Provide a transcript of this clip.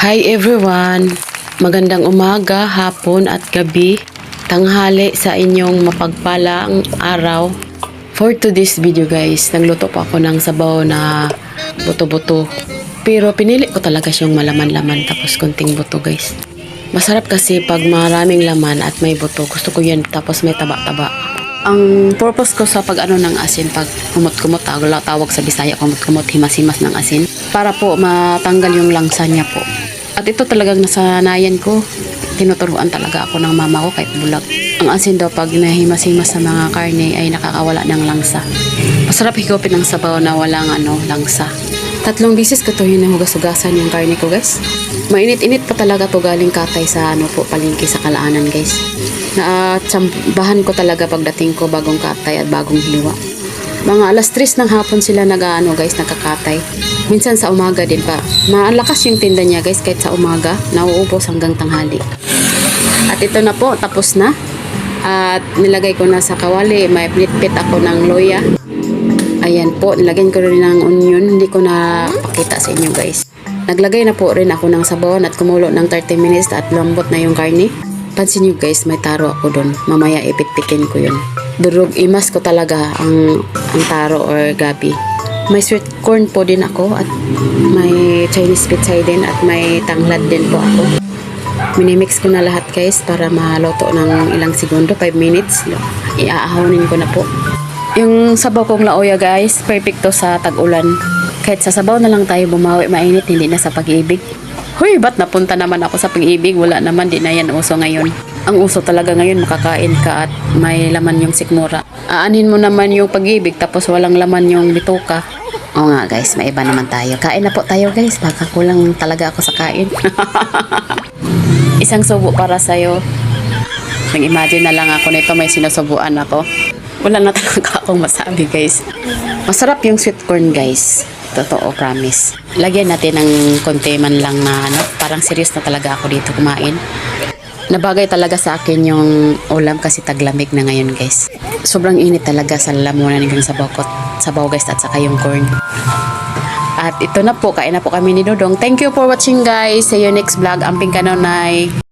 Hi everyone! Magandang umaga, hapon at gabi. Tanghali sa inyong mapagpalang araw. For today's video guys, nagluto pa ako ng sabaw na buto-buto. Pero pinili ko talaga siyang malaman-laman tapos kunting buto guys. Masarap kasi pag maraming laman at may buto. Gusto ko yan tapos may taba-taba. Ang purpose ko sa pag ano ng asin, pag kumot-kumot, tawag sa Bisaya, kumot-kumot, himas-himas ng asin, para po matanggal yung langsa niya po. At ito talagang nasanayan ko. Tinuturuan talaga ako ng mama ko kahit bulag. Ang asin daw pag nahimas-himas sa mga karne ay nakakawala ng langsa. Masarap higupin ng sabaw na walang ano, langsa. Tatlong bisis ko to hinuhugas-hugasan yung karne ko guys. Mainit-init pa talaga to galing katay sa ano po palengke sa kalaanan guys. Na tsambahan ko talaga pagdating ko bagong katay at bagong hiwa. Mga alas 3 ng hapon sila nag-ano guys, nagkakatay. Minsan sa umaga din pa. Malakas yung tinda niya guys kahit sa umaga. Nauubos hanggang tanghali. At ito na po, tapos na. At nilagay ko na sa kawali. May pinitpit ako ng loya. Ayan po, nilagyan ko rin ng onion. Hindi ko na pakita sa inyo guys. Naglagay na po rin ako ng sabon at kumulo ng 30 minutes at lambot na yung karne. Pansin nyo guys, may taro ako doon. Mamaya ipitpitin ko yun. Durog imas ko talaga ang, ang taro or gabi. May sweet corn po din ako at may Chinese pizza din at may tanglad din po ako. Minimix ko na lahat guys para maluto ng ilang segundo, 5 minutes. Iaahawanin ko na po. Yung sabaw kong laoya guys, perfect to sa tag-ulan. Kahit sa sabaw na lang tayo bumawi, mainit, hindi na sa pag-ibig. Huy, ba't napunta naman ako sa pag-ibig? Wala naman, di na yan uso ngayon. Ang uso talaga ngayon, makakain ka at may laman yung sikmura. Aanin mo naman yung pag-ibig tapos walang laman yung bituka. Oo nga guys, may iba naman tayo. Kain na po tayo guys, baka kulang talaga ako sa kain. Isang subo para sa'yo. Nag-imagine na lang ako nito may sinusubuan ako. Wala na talaga akong masabi guys. Masarap yung sweet corn guys. Totoo, promise. Lagyan natin ng konti man lang na ano, parang serious na talaga ako dito kumain. Nabagay talaga sa akin yung ulam kasi taglamig na ngayon guys. Sobrang init talaga sa lamunan ng sabaw ko, sabaw guys at saka yung corn. At ito na po, kain na po kami ni Dodong. Thank you for watching guys. See you next vlog. Amping kanonay.